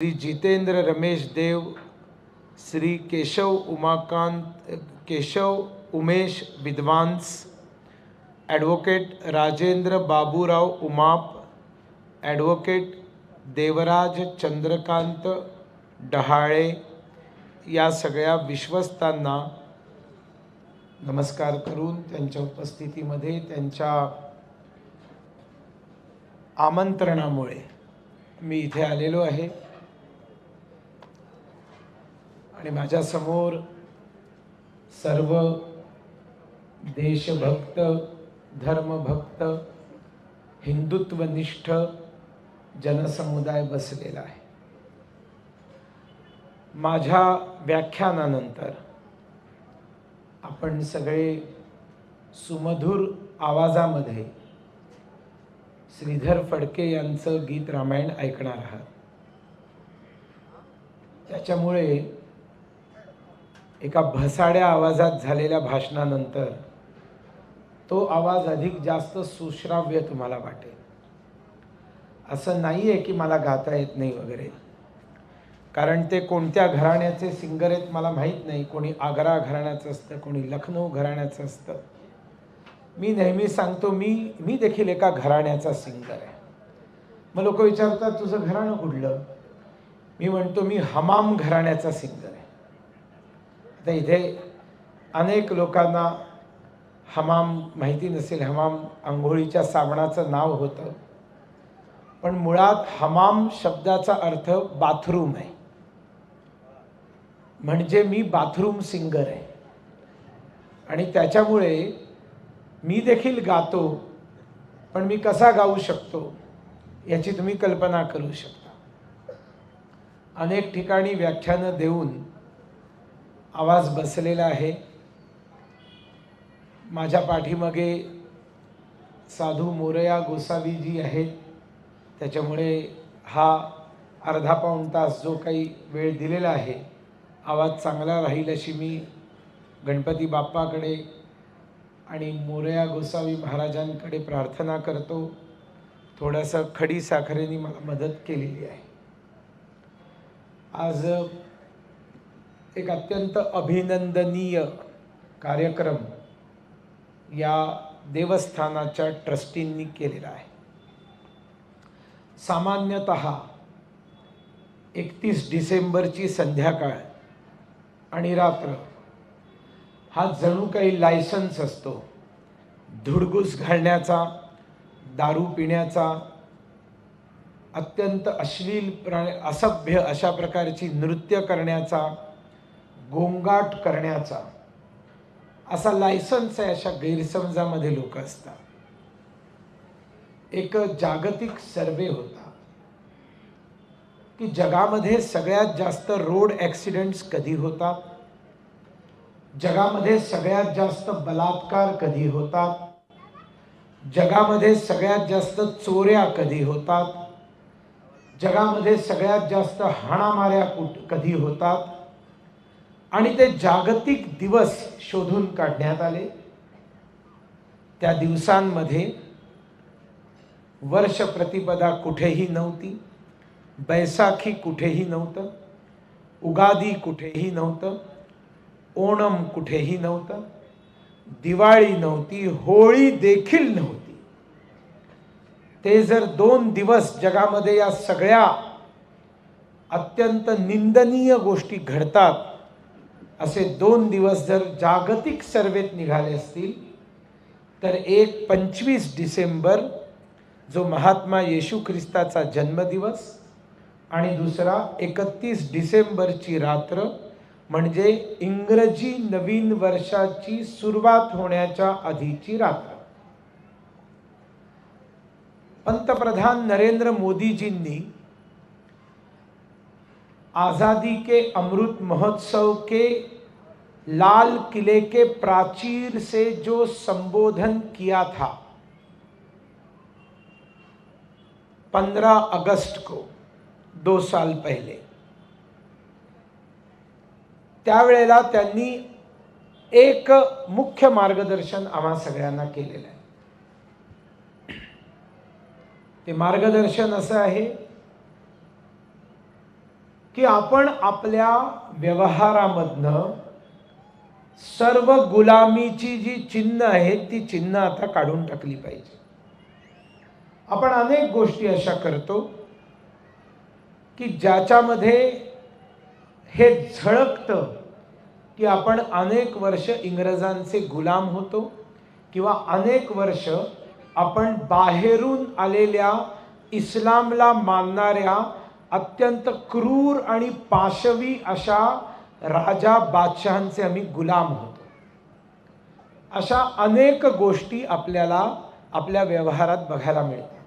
Shri Jitendra Ramesh Dev Shri Keshav Umakant Keshav Umesh Vidwans advocate Rajendra Baburao Umap advocate Devraj Chandrakant Dahale या सगळ्या विश्वस्तांना नमस्कार करून त्यांच्या उपस्थितीमध्ये त्यांच्या आमंत्रणामुळे मी इथे आलेलो आहे. आणि माझ्यासमोर सर्व देशभक्त धर्मभक्त हिंदुत्वनिष्ठ जनसमुदाय बसलेला आहे. माझ्या व्याख्यानानंतर आपण सगळे सुमधुर आवाजामध्ये श्रीधर फडके यांचं गीत रामायण ऐकणार आहात. त्याच्यामुळे एका भसाड्या आवाजात झालेल्या भाषणानंतर तो आवाज अधिक जास्त सुश्राव्य तुम्हाला वाटेल. असं नाही आहे की मला गाता येत नाही वगैरे. कारण ते कोणत्या घराण्याचे सिंगर आहेत मला माहीत नाही. कोणी आग्रा घराण्याचं असतं कोणी लखनौ घराण्याचं असतं. मी नेहमी सांगतो मी मी देखील एका घराण्याचा सिंगर आहे. मग लोक विचारतात तुझं घराणं कुठलं? मी म्हणतो मी हमाम घराण्याचा सिंगर आहे. आता इथे अनेक लोकांना हमाम माहिती नसेल हमाम आंघोळीच्या साबणाचं नाव होतं. पण मुळात हमाम शब्दाचा अर्थ बाथरूम आहे. म्हणजे मी बाथरूम सिंगर आहे. आणि त्याच्यामुळे मी देखील गातो पण मी कसा गाऊ शकतो याची तुम्ही कल्पना करू शकता. अनेक ठिकाणी व्याख्यानं देऊन आवाज बसलेला आहे. माझ्या पाठीमागे साधू मोरया गोसावी जी आहेत. त्याच्यामुळे हा अर्धा पाऊण तास जो काही वेळ दिलेला आहे आवाज चांगला राहील अशी मी गणपती बाप्पाकडे आणि मोरया गोसावी महाराजांकडे प्रार्थना करतो. थोडंसं खडी साखरेने मला मदत केलेली आहे. आज एक अत्यंत अभिनंदनीय कार्यक्रम या देवस्थानाच्या ट्रस्टींनी केलेला आहे. सामान्यतः एकतीस डिसेंबरची संध्याकाळ आणि रात्र हा जणू काही लायसन्स असतो. धुडगूस घालण्याचा दारू पिण्याचा अत्यंत अश्लील प्रा असभ्य अशा प्रकारची नृत्य करण्याचा गोंगाट करण्याचा. असा लायसन्स आहे अशा गैरसमजामध्ये लोक असतात. एक जागतिक सर्वे होता. की जगामध्ये सगळ्यात जास्त रोड ॲक्सिडेंट्स कधी होतात? जगामध्ये सगळ्यात जास्त बलात्कार कधी होतात? जगामध्ये सगळ्यात जास्त चोऱ्या कधी होतात? जगामध्ये सगळ्यात जास्त हाणामाऱ्या कुठ कधी होतात? आणि ते जागतिक दिवस शोधून काढण्यात आले. त्या दिवसांमध्ये वर्ष प्रतिपदा कुठेही नव्हती. बैसाखी कुठेही नव्हतं. उगादी कुठेही नव्हतं. ओणम कुठेही नव्हतं. दिवाळी नव्हती होळी देखील नव्हती. ते जर दोन दिवस जगामध्ये या सगळ्या अत्यंत निंदनीय गोष्टी घडतात असे दोन दिवस जर जागतिक सर्वेत निघाले असतील तर एक पंचवीस डिसेंबर जो महात्मा येशू ख्रिस्ताचा जन्मदिवस आणि दुसरा एकतीस डिसेंबरची रात्र म्हणजे इंग्रजी नवीन वर्षाची सुरुवात होण्याच्या आधीची रात्र. पंतप्रधान नरेंद्र मोदीजींनी आज़ादी के अमृत महोत्सव के लाल किले के प्राचीर से जो संबोधन किया था। पंद्रह अगस्त को दो साल पहले। त्यावेळेला त्यांनी एक मुख्य मार्गदर्शन आम्हा सगळ्यांना केलेलं आहे. ते मार्गदर्शन असं आहे की आपण आपल्या व्यवहारामधनं सर्व गुलामीची जी चिन्ह आहेत ती चिन्ह आता काढून टाकली पाहिजे. आपण अनेक गोष्टी अशा करतो की ज्याच्यामध्ये हे झळकतं की आपण अनेक वर्ष इंग्रजांचे गुलाम होतो किंवा अनेक वर्ष आपण बाहेरून आलेल्या इस्लामला मानणाऱ्या अत्यंत क्रूर आणि पाशवी अशा राजा बादशहांचे आम्ही गुलाम होतो. अशा अनेक गोष्टी आपल्याला आपल्या व्यवहारात बघायला मिळतात.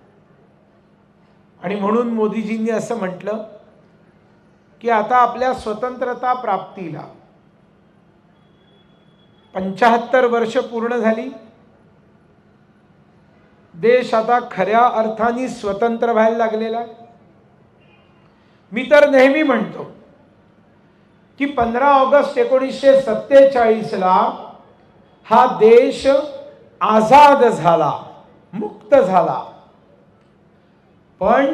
आणि म्हणून मोदीजींनी असं म्हटलं की आता आपल्या स्वतंत्रता प्राप्तीला पंचाहत्तर वर्ष पूर्ण झाली. देश आता खऱ्या अर्थाने स्वतंत्र व्हायला लागलेला आहे. मी तर नेहमी म्हणतो की पंधरा ऑगस्ट एकोणीसशे सत्तेचाळीसला हा देश आझाद झाला मुक्त झाला. पण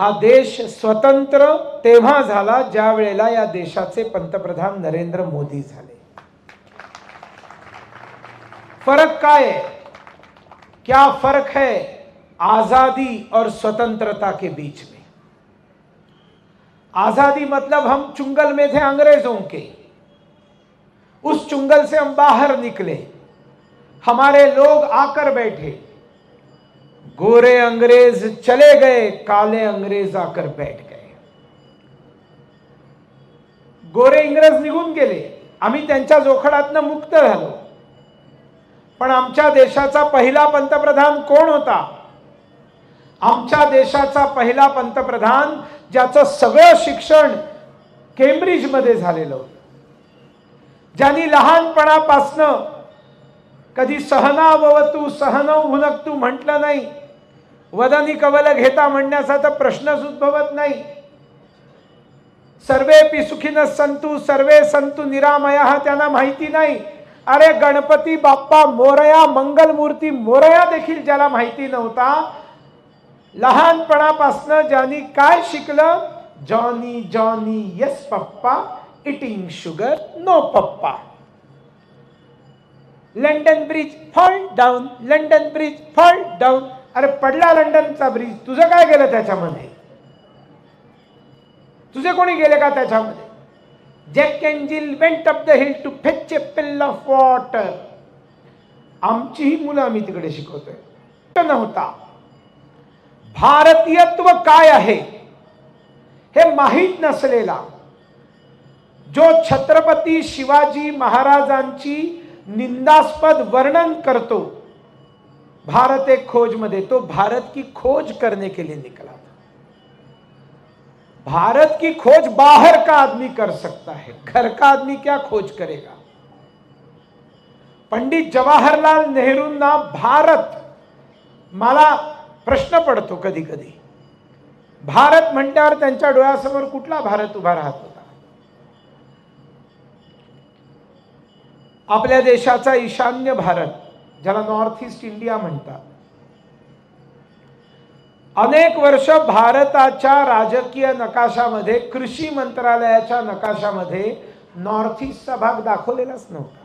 हा देश स्वतंत्र तेव्हा झाला ज्या वेळेला या देशाचे पंतप्रधान नरेंद्र मोदी झाले. फरक काय है क्या फर्क है आजादी और स्वतंत्रता के बीच में? आजादी मतलब हम चुंगल में थे अंग्रेजों के। उस चुंगल से हम बाहर निकले। हमारे लोग आकर बैठे। गोरे अंग्रेज चले गए काले अंग्रेज आकर बैठ गए। गोरे इंग्रज निघून गेले। आम्ही त्यांच्या जोखडातनं मुक्त झालो। पण आमच्या देशाचा पहिला पंतप्रधान कोण होता? आमच्या देशाचा पहिला पंतप्रधान ज्याचं सगळं शिक्षण केम्ब्रिजमध्ये झालेलं होतं. ज्यांनी लहानपणापासनं कधी सहनावतू सहन हुनकतू म्हटलं नाही वदनी कवल घेता म्हणण्याचा तर प्रश्नच उद्भवत नाही. सर्वे पिसुखीन संतू सर्वे संतू निरामया हा त्यांना माहिती नाही. अरे गणपती बाप्पा मोरया मंगलमूर्ती मोरया देखील ज्याला माहिती नव्हता लहानपणापासनं ज्यांनी काय शिकलं? Johnny Johnny yes papa eating sugar no papa. London bridge fall down London bridge fall down. अरे पडला लंडनचा ब्रिज. तुझं काय गेलं त्याच्यामध्ये? तुझे कोणी गेले का त्याच्यामध्ये? Jack and Jill went up the hill to fetch a pail of water. आमचीही मुलं आम्ही तिकडे शिकवतोय. नव्हता. भारतीयत्व काय आहे हे माहीत नसलेला जो छत्रपती शिवाजी महाराजांची निंदास्पद वर्णन करतो भारत एक खोजमध्ये तो भारत की खोज करने के लिए निकला था. भारत की खोज बाहर का आदमी कर सकता है घर का आदमी क्या खोज करेगा? पंडित जवाहरलाल नेहरूंना भारत मला प्रश्न पडतो कधी कधी. भारत म्हणल्यावर त्यांच्या डोळ्यासमोर कुठला भारत उभा राहत होता? आपल्या देशाचा ईशान्य भारत ज्याला नॉर्थ ईस्ट इंडिया म्हणतात. अनेक वर्ष भारताच्या राजकीय नकाशामध्ये कृषी मंत्रालयाच्या नकाशामध्ये नॉर्थ ईस्टचा भाग दाखवलेलाच नव्हता.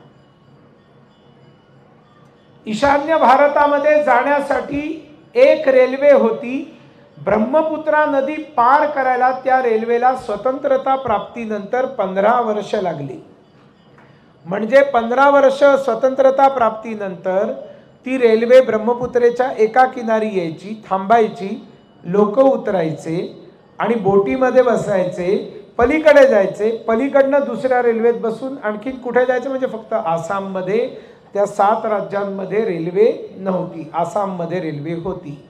ईशान्य भारतामध्ये जाण्यासाठी एक रेल्वे होती. ब्रह्मपुत्रा नदी पार करायला त्या रेल्वेला स्वतंत्रता प्राप्तीनंतर पंधरा वर्ष लागली. म्हणजे पंधरा वर्ष स्वतंत्रता प्राप्तीनंतर ती रेल्वे ब्रह्मपुत्रेच्या एका किनारी यायची थांबायची लोक उतरायचे आणि बोटीमध्ये बसायचे पलीकडे जायचे. पलीकडनं दुसऱ्या रेल्वेत बसून आणखीन कुठे जायचं? म्हणजे फक्त आसाममध्ये त्या सात राज्यांमध्ये रेल्वे नव्हती आसाममध्ये रेल्वे होती.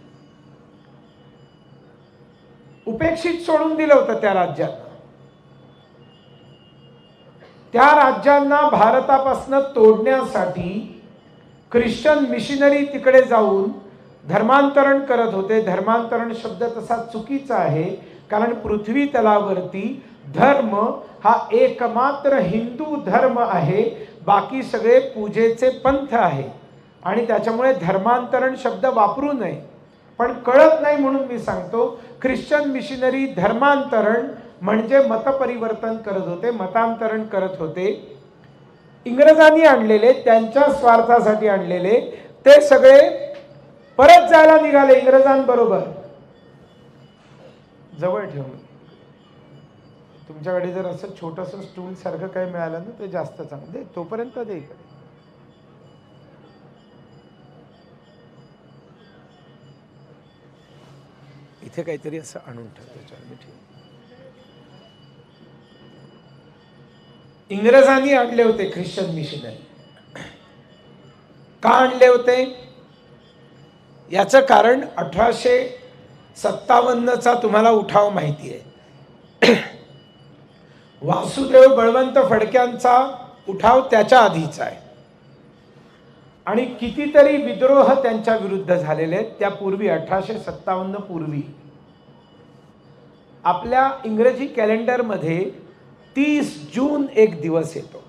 उपेक्षित सोडून दिलं होतं त्या राज्यांना. त्या राज्यांना भारतापासून तोडण्यासाठी ख्रिश्चन मिशनरी तिकडे जाऊन धर्मांतरण करत होते. धर्मांतरण शब्द तसा चुकीचा आहे कारण पृथ्वी तलावरती धर्म हा एकमात्र हिंदू धर्म आहे. बाकी सगळे पूजेचे पंथ आहे. आणि त्याच्यामुळे धर्मांतरण शब्द वापरू नये. पण कळत नाही म्हणून मी सांगतो ख्रिश्चन मिशनरी धर्मांतरण म्हणजे मतपरिवर्तन करत होते मतांतरण करत होते. इंग्रजांनी आणलेले त्यांच्या स्वार्थासाठी आणलेले ते सगळे परत जायला निघाले इंग्रजांबरोबर. जवळ ठेवून. तुमच्याकडे जर असं छोटंसं स्टूल सारखं काही मिळालं ना ते जास्त चांगलं. दे तोपर्यंत दे इकडे. इथे काहीतरी असं आणून ठेव त्याच्यावर मी ठेव इंग्रजांनी आणले होते ख्रिश्चन मिशनरी का आणले होते? याचं कारण अठराशे सत्तावन्नचा तुम्हाला उठाव माहिती आहे. वासुदेव बळवंत फडक्यांचा उठाव त्याच्या आधीचा आहे. आणि कितीतरी विद्रोह त्यांच्या विरुद्ध झालेले आहेत. त्यापूर्वी अठराशे सत्तावन्न पूर्वी. आपल्या इंग्रजी कॅलेंडरमध्ये तीस जून एक दिवस येतो.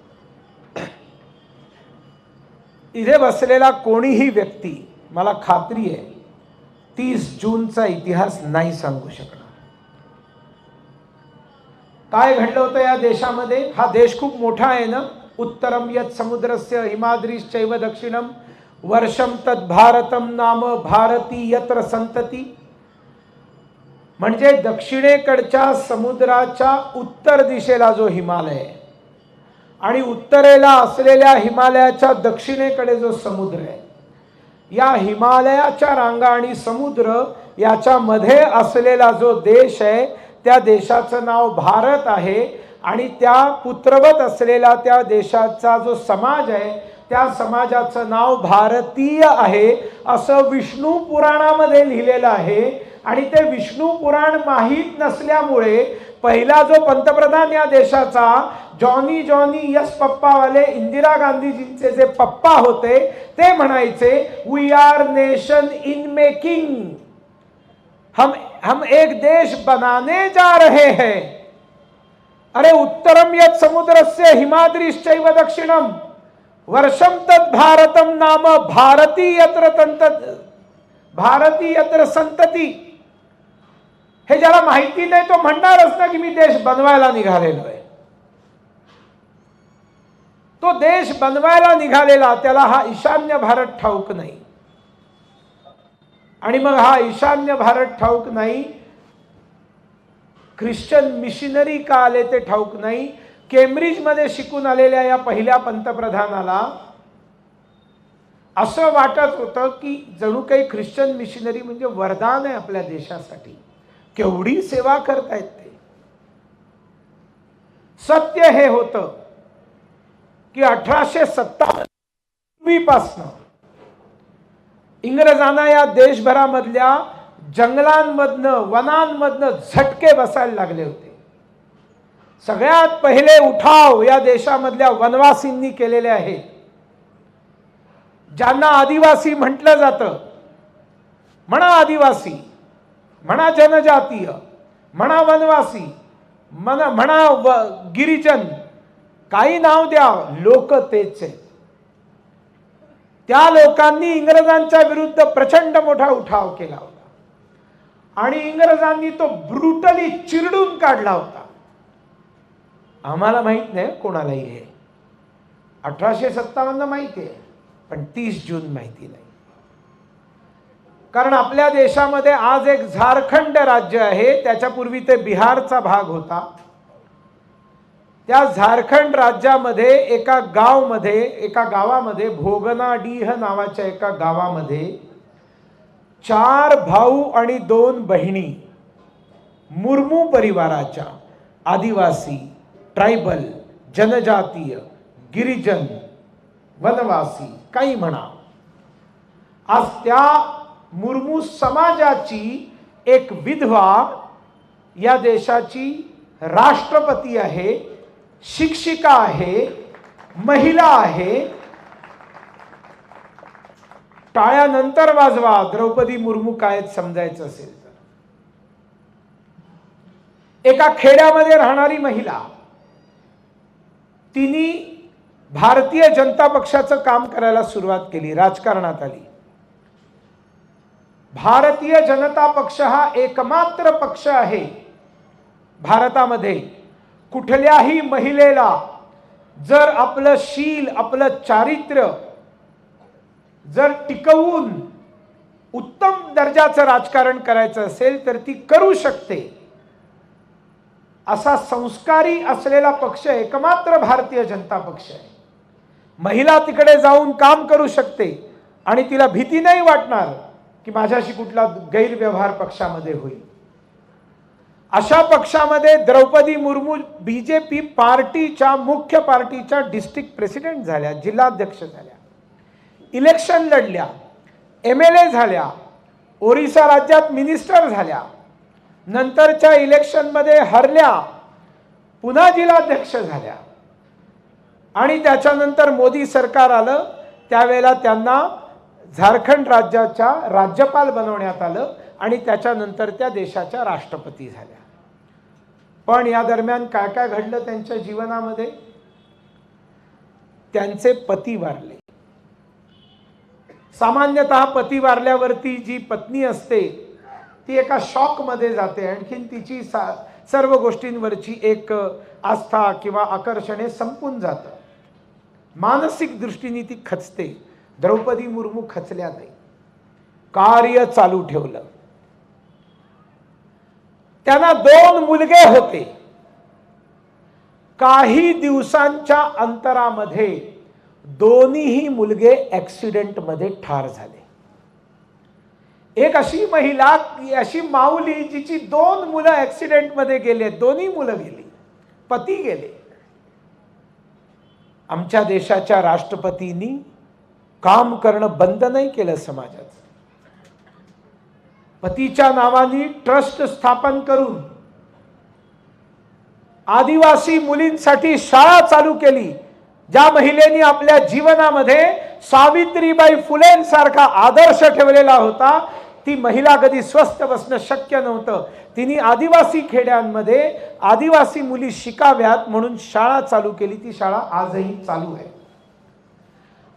इथे बसलेला कोणीही व्यक्ती मला खात्री आहे तीस जूनचा इतिहास नाही सांगू शकत काय घडलं होतं या देशामध्ये? हा देश खूप मोठा आहे ना? उत्तरम यत समुद्रस्य हिमाद्रीश्चैव दक्षिणम वर्षम तत् भारतम नाम भारती यत्र संतती म्हणजे दक्षिणेकडच्या समुद्राच्या उत्तर दिशेला जो हिमालय आहे आणि उत्तरेला असलेल्या हिमालयाच्या दक्षिणेकडे जो समुद्र आहे या हिमालयाच्या रांगा आणि समुद्र याच्यामध्ये असलेला जो देश आहे त्या देशाचं नाव भारत आहे आणि त्या पुत्रवत असलेला त्या देशाचा जो समाज आहे त्या समाजाचं नाव भारतीय आहे असं विष्णू पुराणामध्ये लिहिलेलं आहे. आणि ते विष्णू पुराण माहीत नसल्यामुळे पहिला जो पंतप्रधान या देशाचा जॉनी जॉनी यस पप्पावाले इंदिरा गांधीजींचे जे पप्पा होते ते म्हणायचे we are nation in making हम हम एक देश बनाने जा रहे हैं। अरे उत्तरम यद समुद्र से हिमाद्रीश्चैव दक्षिणम। वर्षम तद भारतम नाम भारती यत्र तंत भारती यत्र संतती। हे ज्याला माहिती नाही तो म्हणणारच ना की मी देश बनवायला निघालेलो आहे। तो देश बनवायला निघालेला त्याला हा ईशान्य भारत ठाऊक नाही। आणि मग हा ईशान्य भारत ठाऊक नाही. ख्रिश्चन मिशनरी का आले ते ठाऊक नाही. केम्ब्रिजमध्ये शिकून आलेल्या या पहिल्या पंतप्रधानाला असं वाटत होतं की जणू काही ख्रिश्चन मिशनरी म्हणजे वरदान आहे आपल्या देशासाठी. केवढी सेवा करतायत ते. सत्य हे होतं की अठराशे सत्तावन्न पासनं इंग्रजांना या देशभरामधल्या जंगलांमधनं वनांमधनं झटके बसायला लागले होते. सगळ्यात पहिले उठाव या देशामधल्या वनवासींनी केलेले आहेत ज्यांना आदिवासी म्हटलं जातं म्हणा आदिवासी म्हणा जनजातीय म्हणा वनवासी म्हणा म्हणा व गिरिजन काही नाव द्या लोक तेच आहेत. त्या लोकांनी इंग्रजांच्या विरुद्ध प्रचंड मोठा उठाव केला होता. आणि इंग्रजांनी तो ब्रुटली चिरडून काढला होता. आम्हाला माहीत नाही कोणालाही हे. अठराशे सत्तावन्न माहिती आहे पण तीस जून माहिती नाही. कारण आपल्या देशामध्ये आज एक झारखंड राज्य आहे त्याच्यापूर्वी ते बिहारचा भाग होता. त्या झारखंड राज्यामध्ये एका गावमध्ये एका गावामध्ये भोगनाडीह नावाच्या एका गावामध्ये चार भाऊ आणि दोन बहिणी मुर्मू परिवाराच्या आदिवासी ट्रायबल जनजातीय गिरिजन वनवासी काही म्हणा. आज त्या मुर्मू समाजाची एक विधवा या देशाची राष्ट्रपती आहे. शिक्षिका आहे महिला आहे. टाळ्यानंतर वाजवा द्रौपदी मुर्मू काय समजायचं असेल तर. एका खेड्यामध्ये राहणारी महिला तिने भारतीय जनता पक्षाचं काम करायला सुरुवात केली राजकारणात आली. भारतीय जनता पक्ष हा एकमात्र पक्ष आहे भारतामध्ये. कुठल्याही महिलेला जर आपलं शील आपलं चारित्र्य जर टिकवून उत्तम दर्जाचं राजकारण करायचं असेल तर ती करू शकते. असा संस्कारी असलेला पक्ष एकमात्र भारतीय जनता पक्ष आहे. महिला तिकडे जाऊन काम करू शकते आणि तिला भीती नाही वाटणार की माझ्याशी कुठला गैरव्यवहार पक्षामध्ये होईल. अशा पक्षामध्ये द्रौपदी मुर्मू बीजेपी पार्टीच्या मुख्य पार्टीच्या डिस्ट्रिक्ट प्रेसिडेंट झाल्या जिल्हाध्यक्ष झाल्या. इलेक्शन लढल्या एम एल ए झाल्या ओरिसा राज्यात मिनिस्टर झाल्या. नंतरच्या इलेक्शनमध्ये हरल्या पुन्हा जिल्हाध्यक्ष झाल्या. आणि त्याच्यानंतर मोदी सरकार आलं त्यावेळेला त्यांना झारखंड राज्याच्या राज्यपाल बनवण्यात आलं आणि त्याच्यानंतर त्या देशाच्या राष्ट्रपती झाल्या. पण या दरम्यान काय काय घडलं त्यांच्या जीवनामध्ये? त्यांचे पती वारले. सामान्यतः पती वारल्यावरती जी पत्नी असते ती एका शॉकमध्ये जाते. आणखीन तिची सा सर्व गोष्टींवरची एक आस्था किंवा आकर्षणे संपून जातं. मानसिक दृष्टीने ती खचते. द्रौपदी मुर्मू खचल्या नाही. कार्य चालू ठेवलं. त्यांना दोन मुलगे होते. काही दिवसांच्या अंतरामध्ये दोन्हीही मुलगे ॲक्सिडेंटमध्ये ठार झाले. एक अशी महिला अशी माऊली जिची दोन मुलं ॲक्सिडेंटमध्ये गेले दोन्ही मुलं गेली पती गेले. आमच्या देशाच्या राष्ट्रपतींनी काम करणं बंद नाही केलं समाजाचं. पतीच्या नावाने ट्रस्ट स्थापन करून आदिवासी मुलींसाठी शाळा चालू केली ज्या महिलेनी आपल्या जीवनामध्ये सावित्रीबाई फुलेंसारखा आदर्श ठेवलेला होता ती महिला कधी स्वस्थ बसणं शक्य नव्हतं. तिने आदिवासी खेड्यांमध्ये आदिवासी मुली शिकाव्यात म्हणून शाळा चालू केली. ती शाळा आजही चालू आहे.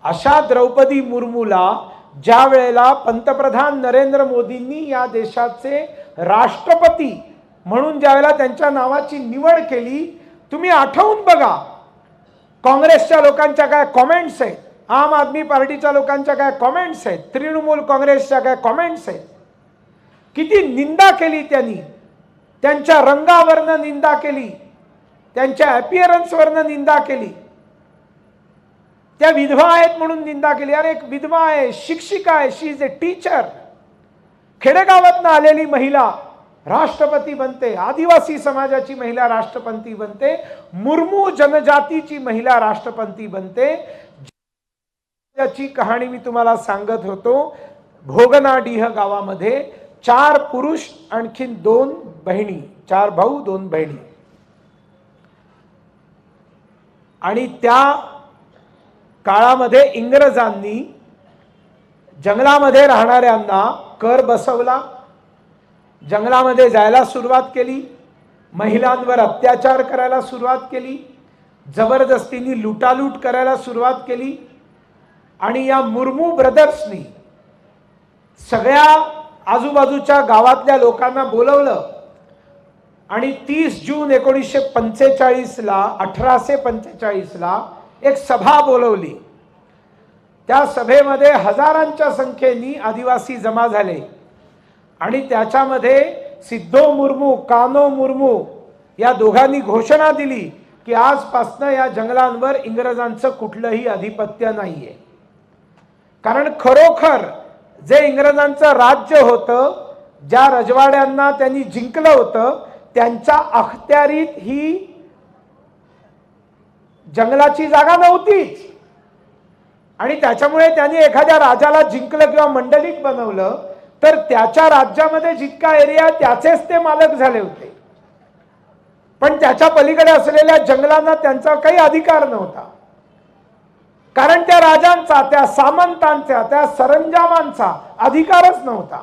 अशा द्रौपदी मुर्मूला ज्या वेळेला पंतप्रधान नरेंद्र मोदींनी या देशाचे राष्ट्रपती म्हणून ज्यावेळेला त्यांच्या नावाची निवड केली तुम्ही आठवून बघा काँग्रेसच्या लोकांच्या काय कॉमेंट्स आहेत आम आदमी पार्टीच्या लोकांच्या काय कॉमेंट्स आहेत तृणमूल काँग्रेसच्या काय कॉमेंट्स आहेत. किती निंदा केली त्यांनी. त्यांच्या रंगावरनं निंदा केली. त्यांच्या अपिअरन्सवरनं निंदा केली. त्या विधवा आहेत म्हणून निंदा केली. अरे एक विधवा आहे शिक्षिका आहे शी इज ए टीचर खेडेगावातनं आलेली महिला राष्ट्रपती बनते आदिवासी समाजाची महिला राष्ट्रपती बनते मुर्मू जनजातीची महिला राष्ट्रपती बनते. याची कहाणी मी तुम्हाला सांगत होतो भोगनाडीह गावामध्ये चार पुरुष आणखीन दोन बहिणी चार भाऊ दोन बहिणी. आणि त्या काळामध्ये इंग्रजांनी जंगलामध्ये राहणाऱ्यांना कर बसवला जंगलामध्ये जायला सुरुवात केली महिलांवर अत्याचार करायला सुरुवात केली जबरदस्तीने लुटालूट करायला सुरुवात केली आणि या मुर्मू ब्रदर्सनी सगळ्या आजूबाजूच्या गावातल्या लोकांना बोलवलं आणि तीस जून एकोणीसशे पंचेचाळीसला अठराशे पंचेचाळीसला एक सभा बोलवली. त्या सभेमध्ये हजारांच्या संख्येने आदिवासी जमा झाले. आणि त्याच्यामध्ये सिद्धो मुर्मू कानो मुर्मू या दोघांनी घोषणा दिली की आजपासनं या जंगलांवर इंग्रजांचं कुठलंही आधिपत्य नाहीये. कारण खरोखर जे इंग्रजांचं राज्य होतं ज्या रजवाड्यांना त्यांनी जिंकलं होतं त्यांच्या अखत्यारीत ही जंगलाची जागा नव्हतीच. आणि त्याच्यामुळे त्यांनी एखाद्या राजाला जिंकलं किंवा मंडलिक बनवलं तर त्याच्या राज्यामध्ये जितका एरिया त्याचेच ते मालक झाले होते. पण त्याच्या पलीकडे असलेल्या जंगलांना त्यांचा काही अधिकार नव्हता. कारण त्या राजांचा त्या सामंतांचा त्या सरंजामांचा अधिकारच नव्हता.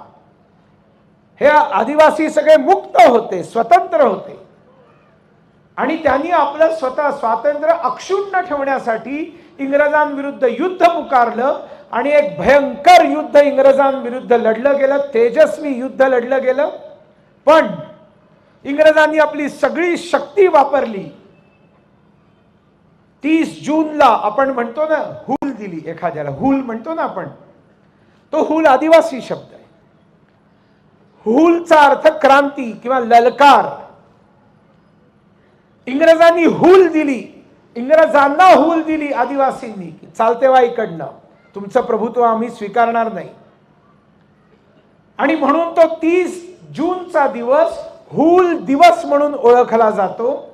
हे आदिवासी सगळे मुक्त होते स्वतंत्र होते. आणि त्यांनी आपलं स्वतः स्वातंत्र्य अक्षुण्ण ठेवण्यासाठी इंग्रजांविरुद्ध युद्ध पुकारलं आणि एक भयंकर युद्ध इंग्रजांविरुद्ध लढलं गेलं तेजस्वी युद्ध लढलं गेलं. पण इंग्रजांनी आपली सगळी शक्ती वापरली. तीस जूनला आपण म्हणतो ना हुल दिली एखाद्याला. हुल म्हणतो ना आपण. तो हुल आदिवासी शब्द आहे. हुलचा अर्थ क्रांती किंवा ललकार. इंग्रजांनी हूल दिली. इंग्रजांना हूल दिली आदिवासींनी. चालते वा इकडनं. तुमचं प्रभुत्व आम्ही स्वीकारणार नाही. आणि म्हणून तो तीस जूनचा दिवस हूल दिवस म्हणून ओळखला जातो.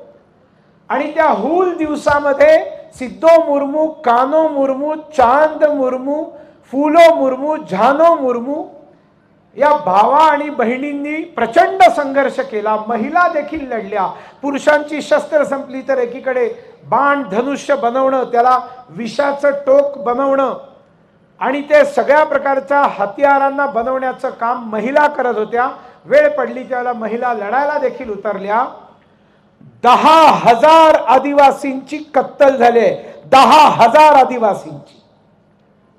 आणि त्या हूल दिवसामध्ये सिद्धो मुर्मू कानो मुर्मू चांद मुर्मू फुलो मुर्मू झानो मुर्मू या भावा आणि बहिणींनी प्रचंड संघर्ष केला. महिला देखील लढल्या. पुरुषांची शस्त्र संपली तर एकीकडे बाण धनुष्य बनवणं त्याला विषाचं टोक बनवणं आणि ते सगळ्या प्रकारच्या हत्यारांना बनवण्याचं काम महिला करत होत्या. वेळ पडली त्यावेळेला महिला लढायला देखील उतरल्या. दहा हजार आदिवासींची कत्तल झाली दहा हजार आदिवासींची.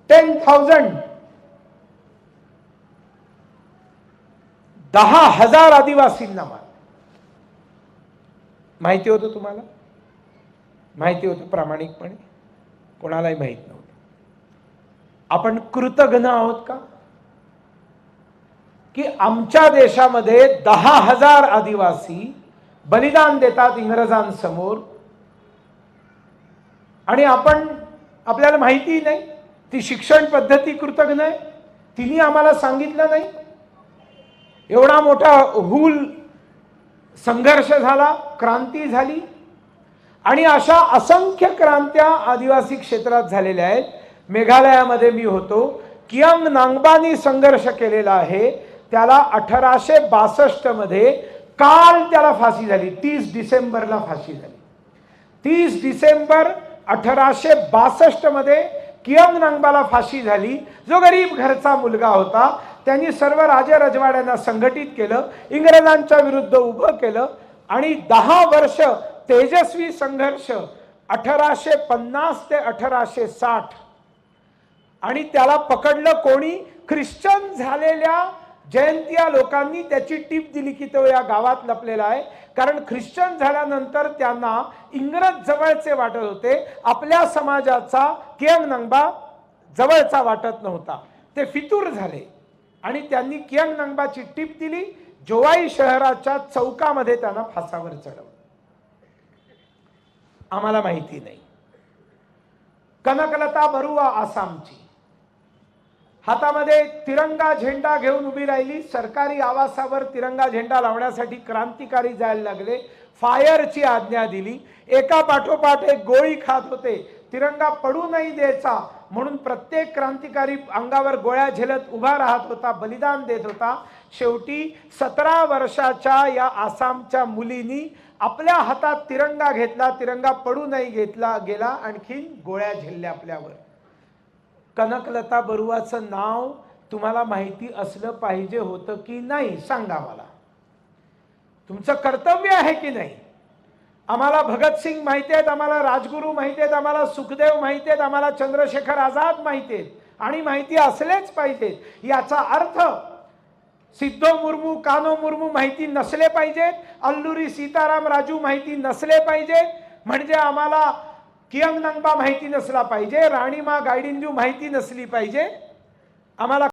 टेन थाउजंड दहा हजार आदिवासींना मार. माहिती होतं तुम्हाला? माहिती होतं प्रामाणिकपणे? कोणालाही माहीत नव्हतं. आपण कृतघ्न आहोत का? की आमच्या देशामध्ये दहा हजार आदिवासी बलिदान देतात इंग्रजांसमोर आणि आपण आपल्याला माहिती नाही. ती शिक्षण पद्धती कृतज्ञ आहे. तिने आम्हाला सांगितलं नाही. एवढा मोठा हुल संघर्ष झाला क्रांती झाली. आणि अशा असंख्य क्रांत्या आदिवासी क्षेत्रात झालेल्या आहेत. मेघालयामध्ये मी होतो. कियांग नांगबानी संघर्ष केलेला आहे. त्याला अठराशे बासष्टमध्ये काल त्याला फाशी झाली. तीस डिसेंबरला फाशी झाली. तीस डिसेंबर अठराशे बासष्टमध्ये कियांग नांगबाला फाशी झाली. जो गरीब घरचा मुलगा होता त्यांनी सर्व राजे रजवाड्यांना संघटित केलं इंग्रजांच्या विरुद्ध उभं केलं आणि दहा वर्ष तेजस्वी संघर्ष अठराशे पन्नास ते अठराशे साठ. आणि त्याला पकडलं कोणी? ख्रिश्चन झालेल्या जयंतिया लोकांनी त्याची टीप दिली की तो या गावात लपलेला आहे. कारण ख्रिश्चन झाल्यानंतर त्यांना इंग्रज जवळचे वाटत होते. आपल्या समाजाचा केम नंबा जवळचा वाटत नव्हता. ते फितूर झाले. आणि त्यांनी कियंग नंगबाची टीप दिली जोवाई शहराच्या चौकामध्ये त्यांना फासावर चढवलं. आम्हाला माहिती नाही. कनकलता बरुआ आसामची. हातामध्ये तिरंगा झेंडा घेऊन उभी राहिली. सरकारी आवासावर तिरंगा झेंडा लावण्यासाठी क्रांतिकारी जायला लागले. फायरची आज्ञा दिली. एका पाठोपाठ एक गोळी खात होते. तिरंगा पडू नाही द्यायचा. म्हणून प्रत्येक क्रांतिकारी अंगावर गोळ्या झेलत उभा राहत होता बलिदान देत होता. शेवटी सतरा वर्षाच्या या आसामच्या मुलीनी आपल्या हातात तिरंगा घेतला तिरंगा पडू नाही घेतला गेला आणखीन गोळ्या झेलल्या आपल्यावर. कनकलता बरुवाचं नाव तुम्हाला माहिती असलं पाहिजे होतं की नाही सांगा मला. तुमचं कर्तव्य आहे की नाही? आम्हाला भगतसिंग माहिती आहेत आम्हाला राजगुरू माहिती आहेत आम्हाला सुखदेव माहिती आहेत आम्हाला चंद्रशेखर आझाद माहिती आहेत. आणि माहिती असलेच पाहिजेत. याचा अर्थ सिद्धो मुर्मू कानो मुर्मू माहिती नसले पाहिजेत. अल्लुरी सीताराम राजू माहिती नसले पाहिजेत. म्हणजे आम्हाला कियंग नंगबा माहिती नसला पाहिजे. राणीमा गायडिंजू माहिती नसली पाहिजे. आम्हाला